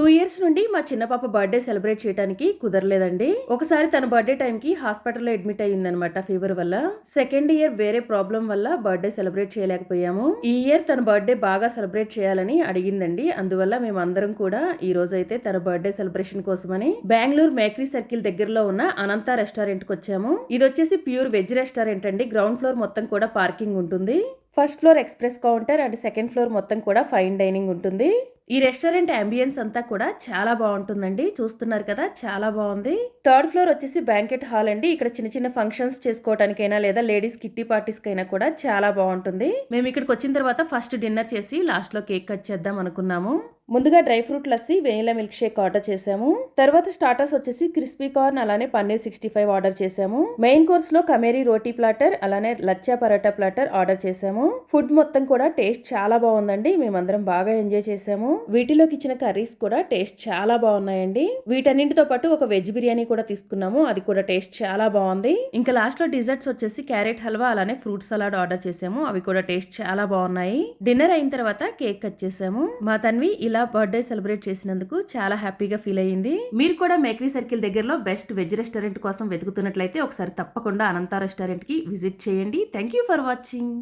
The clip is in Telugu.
టూ ఇయర్స్ నుండి మా చిన్న పాప బర్త్డే సెలబ్రేట్ చేయడానికి కుదరలేదండి. ఒకసారి తన బర్త్డే టైంకి హాస్పిటల్లో అడ్మిట్ అయ్యిందనమాట ఫీవర్ వల్ల. సెకండ్ ఇయర్ వేరే ప్రాబ్లం వల్ల బర్త్డే సెలబ్రేట్ చేయలేకపోయాము. ఈ ఇయర్ తన బర్త్డే బాగా సెలబ్రేట్ చేయాలని అడిగిందండి. అందువల్ల మేమందరం కూడా ఈ రోజు అయితే తన బర్త్డే సెలబ్రేషన్ కోసమని బెంగళూరు మేకరీ సర్కిల్ దగ్గరలో ఉన్న అనంత రెస్టారెంట్కి వచ్చాము. ఇది వచ్చేసి ప్యూర్ వెజ్ రెస్టారెంట్ అండి. గ్రౌండ్ ఫ్లోర్ మొత్తం కూడా పార్కింగ్ ఉంటుంది. First floor express counter and second floor మొత్తం కూడా ఫైన్ డైనింగ్ ఉంటుంది. ఈ రెస్టారెంట్ అంబియన్స్ అంతా కూడా చాలా బాగుంటుందండి. చూస్తున్నారు కదా చాలా బాగుంది. థర్డ్ ఫ్లోర్ వచ్చేసి బ్యాంకెట్ హాల్ అండి. ఇక్కడ చిన్న చిన్న ఫంక్షన్స్ చేసుకోవడానికైనా లేదా లేడీస్ కిట్టి పార్టీస్ కైనా కూడా చాలా బాగుంటుంది. మేము ఇక్కడికి వచ్చిన తర్వాత ఫస్ట్ డిన్నర్ చేసి లాస్ట్లో కేక్ కట్ చేద్దాం అనుకున్నాము. ముందుగా dry fruit lassi vanilla milk shake order చేసాము తర్వాత స్టార్టర్స్ వచ్చేసి క్రిస్పీ కార్న్ అలానే పన్నీర్ సిక్స్టీ ఫైవ్ ఆర్డర్ చేసాము మెయిన్ కోర్స్లో కమేరీ రోటీ ప్లాటర్ అలానే లచ్చా పరోటా ప్లాటర్ ఆర్డర్ చేసాము ఫుడ్ మొత్తం కూడా టేస్ట్ చాలా బాగుందండి. మేమందరం బాగా ఎంజాయ్ చేసాము వీటిలోకి ఇచ్చిన కర్రీస్ కూడా టేస్ట్ చాలా బాగున్నాయండి. వీటన్నింటితో పాటు ఒక వెజ్ బిర్యానీ కూడా తీసుకున్నాము. అది కూడా టేస్ట్ చాలా బాగుంది. ఇంకా లాస్ట్లో డిజర్ట్స్ వచ్చేసి క్యారెట్ హల్వా అలానే ఫ్రూట్ సలాడ్ ఆర్డర్ చేసాము అవి కూడా టేస్ట్ చాలా బాగున్నాయి. డిన్నర్ అయిన తర్వాత కేక్ కట్ చేసాము మా తన్వి ఇలా బర్త్డే సెలబ్రేట్ చేసినందుకు చాలా హ్యాపీగా ఫీల్ అయ్యింది. మీరు కూడా మేకరీ సర్కిల్ దగ్గరలో బెస్ట్ వెజ్ రెస్టారెంట్ కోసం వెతుకుతున్నట్లయితే ఒకసారి తప్పకుండా అనంత రెస్టారెంట్కి విజిట్ చేయండి. Thank you for watching.